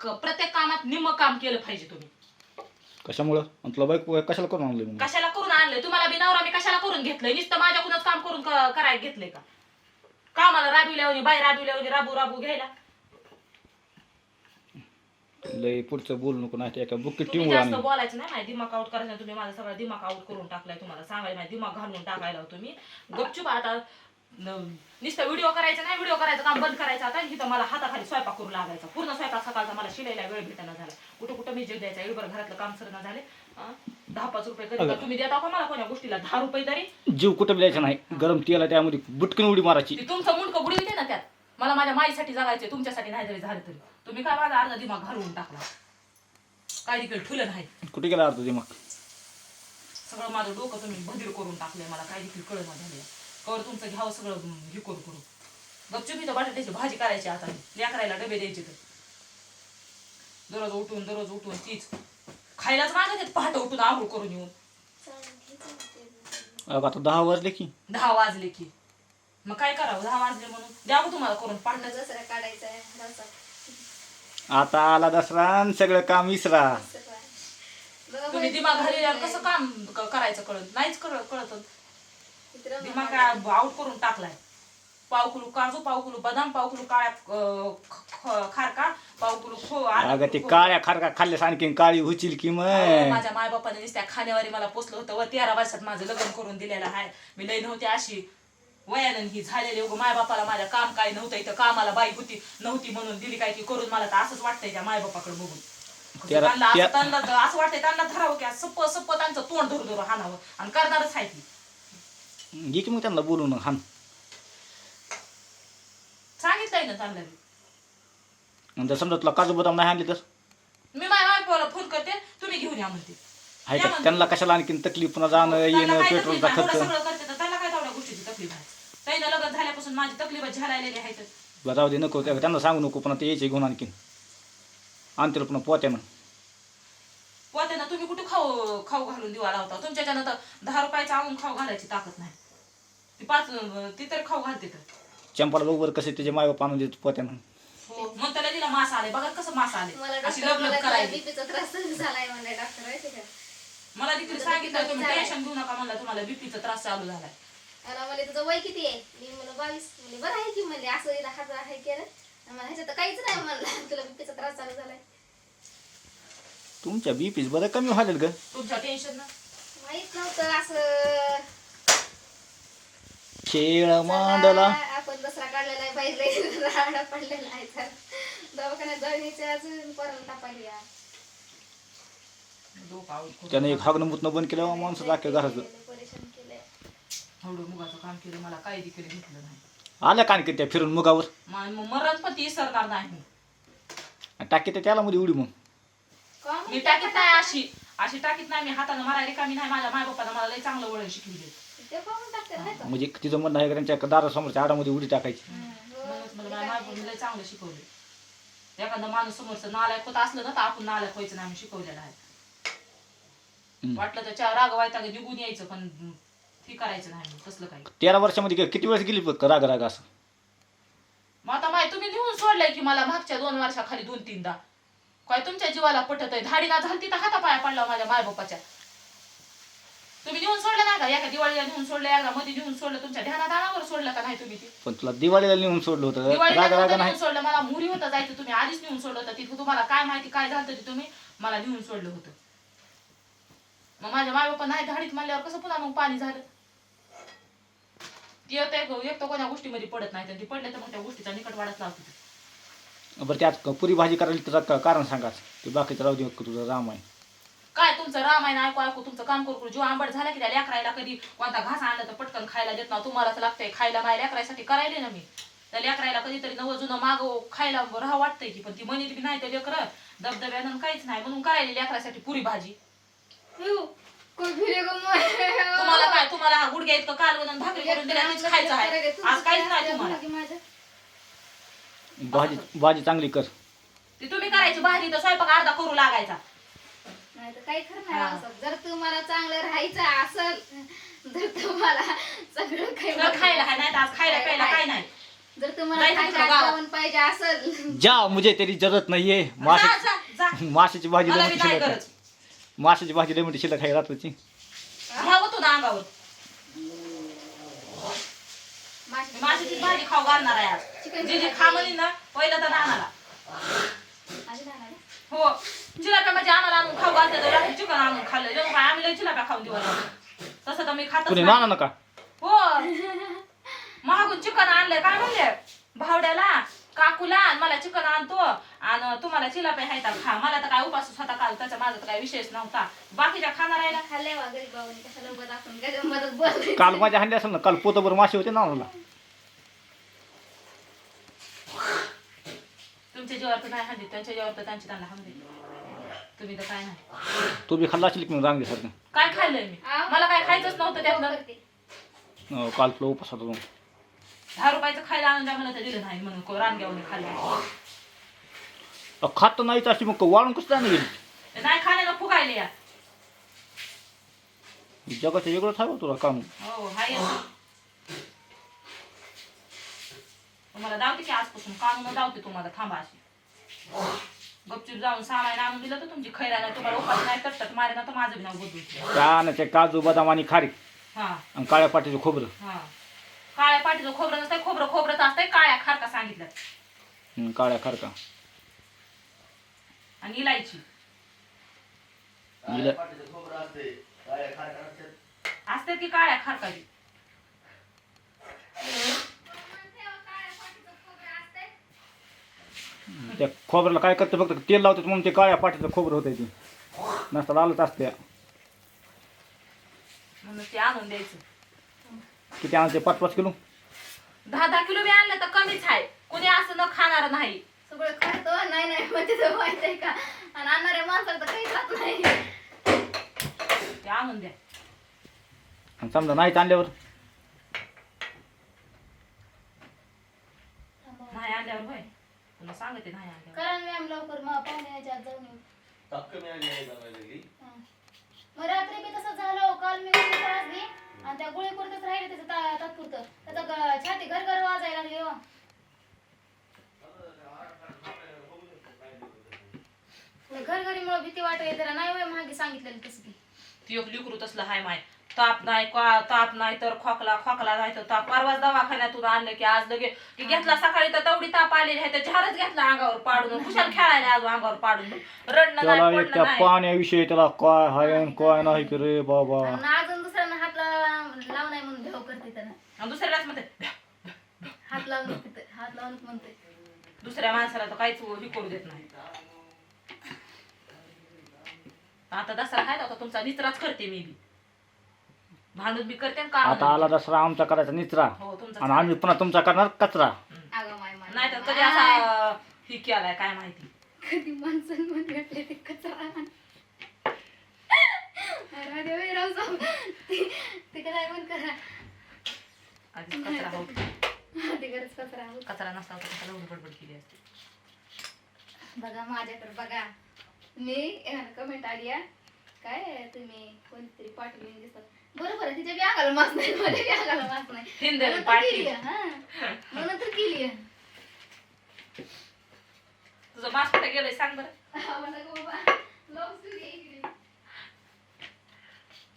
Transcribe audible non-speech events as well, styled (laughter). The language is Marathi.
क- प्रत्येक कामात निम्म काम केलं पाहिजे तुम्ही. कशामुळं? आणि तुला बाईक कशाला करून आणलं मग कशाला करून आणलंय? तुम्हाला बी नवरा मी कशाला करून घेतलंय? नुसतं माझ्याकडूनच काम करून क- करायला घेतलंय का? कामाला राबविल्यावर बाई राबविल्यावर राबू राबू घ्यायला. लय पुढचं बोलू नको नाही तर एका बुकी तुम्ही टिंगूळ जास्त आणलं बोलायचं नाही माझी दिमाग आउट करायचं नाही. तुम्ही माझा सगळा दिमाग आउट करून टाकलाय तुम्हाला. सांगायला माझी दिमाग घालून टाकायला हो तुम्ही गपचूप आता नुसतं व्हिडिओ करायचा नाही व्हिडिओ करायचं काम बंद करायचं. आता इथं मला हाताखाली स्वयंपाक करू लागायचा. पूर्ण स्वयंपाक सकाळचा मला शिलायला वेळ भेटायला झाला. कुठं कुठं मी जीव द्यायचा एवढं घरातलं काम सरणं झाले? दहा पाच रुपये कधी. तुम्ही देता का मला कोण्या गोष्टीला? दहा रुपये तरी? जीव कुठं द्यायचा नाही. गरम तेल त्यामध्ये बुटकन उडी मारायची. ती तुमचं मुंडकं बुडी ना त्यात. मला माझ्या माईसाठी जगायचे तुमच्यासाठी नाही जरी झालं तरी. तुम्ही काय माझा अर्धा दिमाग घालवून टाकला? काय तिकडे ठुलं नाही. कुठे गेला अर्ध दिमाग? सगळं माझं डोकं तुम्ही भदीर करून टाकलंय. मला काय देखील कळत झाले कवर तुमचं घ्यावं सगळं हे करू करू गपचूप इथं बटाट्याची भाजी करायची आता. लेकरायला डबे द्यायचे तर. दररोज उठून दररोज उठून तीच. खायलाच मागत आहेत पहाटे उठून आंघोळ करून येऊन. अगं आता दहा वाजले की. दहा वाजले की. मग काय करावं? दहा वाजले म्हणून. द्यावं तुम्हाला करून पाहणं दसरा काढायचा आहे रसा. आता आला दसरा आणि सगळं काम विसरा तुम्ही दिमाग घालील्यावर कसं काम क- करायचं कळत? नाहीच कळत दिमाग काय आउट करून टाकलाय. पाव किलो काजू पाव किलो बदाम पाव किलो काळ्या खारका पाव किलो अगं ते. काळ्या खारका खाल्ल्यास आणखीन काळी होतील की मग? माझ्या मायबापाने नुसत्या खाण्यावारी मला पोचलं होतं. व तेरा वर्षात माझं लग्न करून दिलेलं आहे. मी लई नव्हती अशी वयानं ही झालेली. उगं मायबापाला माझ्या काम काय नव्हतं. इथं कामाला बाई होती नव्हती म्हणून दिली काय की करून मला तर असंच वाटतंय त्या मायबापाकडे बघून. त्यांना असं वाटतंय त्यांना धरावं की सप्प सप्प त्यांचं तोंड धरू धरू हाणावं. आणि करणारच आहे ती. घे की मग त्यांना बोलून हान सांगितलंय ना त्यांना बी. आणि जर समजा तुला काजू बदाम नाही आणले तर मी माझ्या बायकोला फोन करते तुम्ही घेऊन या म्हणते आहे का. त्यांना कशाला आणखीन तकलीफ पुन्हा जाणं त्याला येणं काय पेट्रोलचा तकलीफ आहे? एवढं खर्च सगळं करते तर त्याला काय तेवढ्या गोष्टीची तकलीफ आहे त्यानं लग्न झाल्यापासून माझी तकलीफ झालेली आहे तर. जाऊ दे नको त्या- त्यांना सांगू नको पुन्हा ते यायचे घेऊन आणखीन आणतील पुन्हा पोत्यानं पोत्यानं तुम्ही कुठे खाऊ खाऊ घालून दिवा लावता? तुमच्याच्यानं तर दहा रुपयाचा आणून खाऊ घालायची ताकद नाही. ती पाच ती तर खाऊ घालते तर. चंपाला बरोबर कसे त्याचे मायबाप आणून देत पोत्यानं. हो मग त्याला दिला मास आले बघा कसं मास मला आले अशी डॉक्टर लग्न मला करायची बीपीचा त्रास झालाय म्हणले डॉक्टर माहिती का? मला देखील सांगितलं तुम्ही टेन्शन घेऊ नका म्हणलं तुम्हाला बीपीचा त्रास चालू झालाय. मला म्हणले तुझं वय किती आहे? मी म्हणलं बावीस. म्हणजे बरं आहे की म्हणले असं हिला हात आहे केलं. आणि मला ह्याच्यात तर काहीच नाही म्हणलं (laughs) तुला बीपीचा त्रास चालू झालाय. तुमच्या बीपीच बरं कमी व्हायला ग. तुमच्या टेन्शन ना? माहीत नव्हतं असं. खेळ मांडला. आपण दसरा काढलेला आहे राडा पडलेला आहे तर. दवाखान्यात अजून त्यानं एक हागणं मुतणं बंद केलं माणसं घराचं एवढं मुगाचं काम केलं मला काही देखील घेतलं नाही. आल्या का आणखी त्या फिरून मुगावर? मरण पण ती सरकार नाही. टाकी त्या त्याला मध्ये उडी मग. मी माहीत टाकीत नाही अशी. अशी टाकीत नाही मी हाताने मारायला रिकामी नाही माझ्या मायबापानं मला लय चांगलं वळण ते का? म्हणजे तिचं म्हणणं आहे त्यांच्या दारासमोरच्या आडामध्ये उडी टाकायची? म्हणूनच मला माझ्या मायबापाने लय चांगलं शिकवले. एखादा माणूस समोरचं नालायक होत असलं ना तर आपण नालायक व्हायचं नाही आम्ही शिकवलेलं आहे. वाटलं तर चार राग व्हायचा निघून यायचं पण हे करायचं नाही तसलं काही. तेरा वर्षामध्ये किती वेळेस गेली राग राग असं? मग आता माय तुम्ही नेऊन सोडलंय की मला मागच्या दोन वर्षाखाली दोन तीनदा काय तुमच्या जीवाला पटत आहे धाडीना झालती तर हातापाया पडला माझ्या मायबापाच्या तुम्ही नेऊन सोडलं नाही का? एका दिवाळीला नेऊन सोडलं एकदा मध्ये नेऊन सोडलं तुमच्या ध्यानात आणावर सोडलं का नाही तुम्ही ते? पण तुला दिवाळीला नेऊन सोडलं होतं? दिवाळीला राग राग नव्हतं नाही. नेऊन सोडलं मला मुरी होतं जायचं तुम्ही आधीच नेऊन सोडलं होतं. तिथं तुम्हाला काय माहिती काय झालं ते तुम्ही मला नेऊन सोडलं होतं. मग माझ्या मायबापा नाही धाडीत म्हणल्यावर कसं पुन्हा मग पाणी झालं? ती एक एक तर कोणत्या गोष्टीमध्ये पडत नाही ती पडले तर मग त्या गोष्टीचा निकट वाढत लावतो. बरं त्यात पुरी भाजी करायला त्याचं का- कारण सांगाच. ते बाकीचं राहू दे तुझं राम आहे काय तुमचं रामायण ऐकू ऐकू तुमचं काम करू करू. जीव आंबट झाला की त्या लेकरायला कधी कोणता घास आणला तर पटकन खायला देत ना तुम्हालाच लागतंय खायला माझ्या लेकरासाठी करायले ना मी. त्या लेकरायला कधीतरी नवं जुनं माग खायला राहा वाटतंय की पण ती म्हणत बी नाही तर लेकरं. दबदब्यानं काहीच नाही. म्हणून करायली लेकरासाठी पुरी भाजी? तुम्हाला काय तुम्हाला गुडघ्या इतकं कालवण आणि भाकरी करून दिल्या खायचं आहे. आज काहीच नाही तुम्हाला. की? भाजी भाजी चांगली कर ती तुम्ही करायची भाजी तर स्वयंपाक अर्धा करू लागायचा नाही तर काही खरं नाही. असं. जर तुम्हाला चांगलं राहायचं असेल तर तुम्हाला सगळं काही खायला काय नाही तर आज खायला प्यायला काय नाही जर तुम्हाला जायचं खायचं तिकडं गावात. जेवण पाहिजे असेल जा मुझे तेरी जरूरत नाहीये जा, मासे जा, जा. माशाची भाजी मला लय बी मोठी नाही शिल्लक गरज. माशाची भाजी लय मोठी शिल्लक आहे रात्रीची घ्यावं तू ना अंगावर माशी- माझी भाजी खाऊ घालणार आहे आज जे जे खा म्हणीन ना पहिलं तर नानाला? हो. चिलाप्या म्हणजे आणायला आणून खाऊ घालते चिकन आणून खाल्लं. जेव्हा काय आम्ही लय चिलाप्या खाऊन दिवस तसं तर मी कुणी. नाना नका. हो. महागून चिकन आणलंय काय म्हणले? भावड्याला काकूला आणि मला चिकन आणतो. आणि तुम्हाला चिलापे हायता खा. मला तर काय उपास स्वतः काल त्याचा माझा तर काय विशेष नव्हता. बाकीच्या खाणार आहे ना? खाल्लंय वा गरीब कशाला मदत बोलायचं. काल माझ्या हंडी असेल ना काल पोतभर मासे होते नानाला तुमच्या तर नाही हंडी त्यांच्या तर त्यांची त्यांना हंडी तुम्ही तर काय नाही. तू बी खाल्ला असेल की मग रांगेसारखं काय खाल्लंय मी. मला काय खायचंच नव्हतं करते. अं, काल तुला उपास होता तो. दहा रुपयाचं खायला आणून द्या मला तर दिलं नाही म्हणून को- रानग्यावरून खाल्लं. अं, खात तर नाहीच अशी मग वाळून कसं जाणं गेली नाही खाण्याला फुगायले या. जगाचं वेगळंच आहे बा तुला काम. हो हाय तुम्हाला दावते की आजपासून कानून दावते तुम्हाला थांबा अशी. गपचूप जाऊन सामान आणून दिलं तर तुमची खैरा नाही तुम्हाला उपास नाही तटत मारे ना तर माझं बी नाव बदलू कानाचे काजू बदाम आणि खारीक हा. आणि काळ्या पाटीचं खोबरं. हा. काळ्या पाठीचं खोबरं नसतंय खोबरं खोबरंच असतंय काळ्या खारका सांगितलं हं, काळ्या खारका. आणि इलायची. इला- असते की काळ्या खारकाची त्या खोबऱ्याला काय करते फक्त तेल लावतात म्हणून ते काळ्या पाटीचं खोबरं होतं ते. नसतं लालच असते म्हणून ते आणून द्यायचं. किती आणते? पाच पाच किलो? दहा दहा किलो बी आणलं तर कमीच आहे. कोणी असं न खाणार नाही. सगळं खातो. नाही नाही म्हणजे माहीत आहे का? आणि आणणाऱ्या माणसाला तर काहीच राहत नाही. ते आणून द्या. आणि समजा नाहीच आणल्यावर? नाही आणल्यावर होय. तुला सांगते नाही आणल्यावर करा मॅम लवकर मग पाहुण्याच्या आत जाऊन येऊ. हं. मग रात्री बी तसं झालं काल मी गोळी वाजली आणि त्या गोळी पुरतच राहिले त्याचं ता- तात्पुरतं. त्याचं ग- छाती घर घर वाजायला लागली हो. घर घरीमुळे भीती वाटायला त्याला नाही वय मागे सांगितलेलं तसं ती ती एक लिकरू तसलं हाय माय. ताप नाही ताप नाही तर खोकला खोकला नाही तर ताप. परवाच दवाखान्यातून आणलं की आज लगे की घेतला सकाळी तर तेवढी ताप आलेली आहे तर झाडच घेतला अंगावर पाडून. (laughs) कुशाल खेळायला आज अंगावर पाडून. रडणं त्याला नाही. पाण्याविषयी त्याला काय हाय आणि काय नाही की रे बाबा. आणि अजून दुसऱ्यांना हात लाव म्हणून भेव करते त्यानं आणि दुसऱ्यालाच म्हणते हात लावून तिथं हात लावून म्हणते. दुसऱ्या माणसाला तर काहीच हे करू देत नाही. आता दसरा आहे ना, आता तुमचा नित्राच करते मी बी. भांडून बी करते आणि काम आता आला दसरा आमचा करायचा निचरा. हो तुमचा आणि आम्ही पुन्हा तुमचा करणार कचरा. अगं माय माय. नाही तर कधी असा ही केलाय काय माहिती. कधी माणसांमध्ये भेटले ते कचरा राव जाऊ. ते ते काय पण करा. आधीच कचरा हो ते कचरा नसता तर कशाला एवढी बडबड केली असते? बघा माझ्याकडे बघा. मी कमेंट आली आहे काय तुम्ही कोणतरी पाठवून दिसतात बरोबर आहे तिच्या बी अंगाला मास नाही माझ्या बी अंगाला मास नाही हिंदवी म्हणून तर पाटील. केली आहे, हा. म्हणून तर केली आहे. तुझं मास कुठे गेलंय सांग बरं आम्हाला का बाबा आहे.